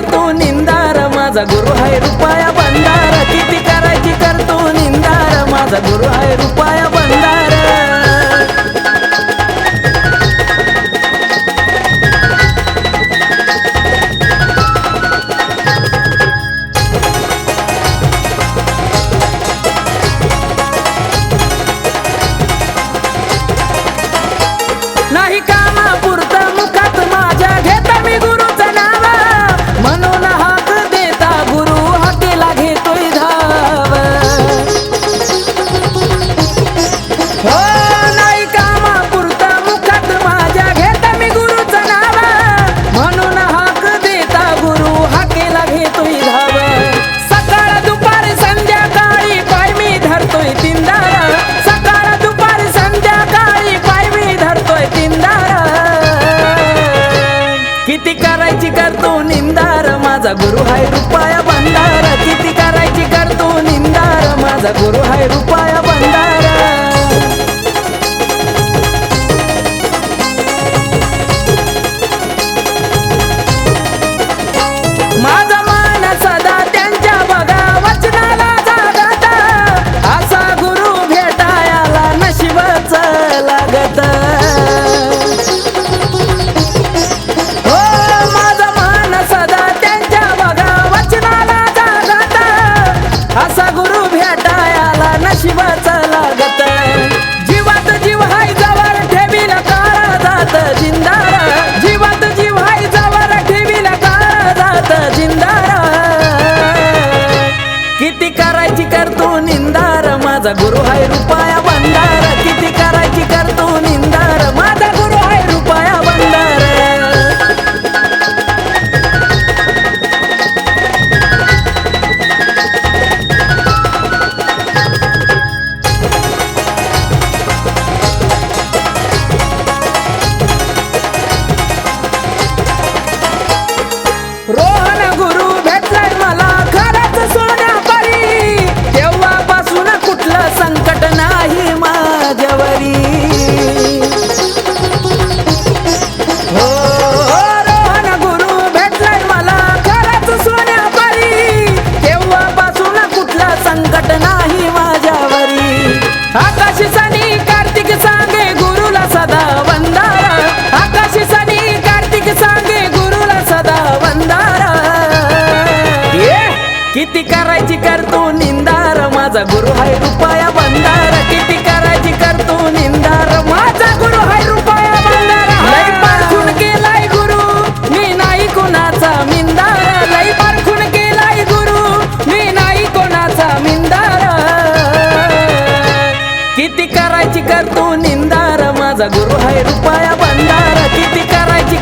तो निंदारा. माझा गुरु आहे रुपाया. माझा गुरु हाय रुपया बंधार किती करायची करतो निंदार. माझा गुरु हाय रुपया माझा गुरु हाय रूपाया भंडारा रुपया बंधार किती करायची करतो निंदार. माझा गुरु हाय गुरु मी नाही कोणाचा मिंदार लई पारखून केलाय गुरु मी नाही कोणाचा मिंदार किती करायची करतो निंदार. माझा गुरु हाय रुपया बंधार किती करायची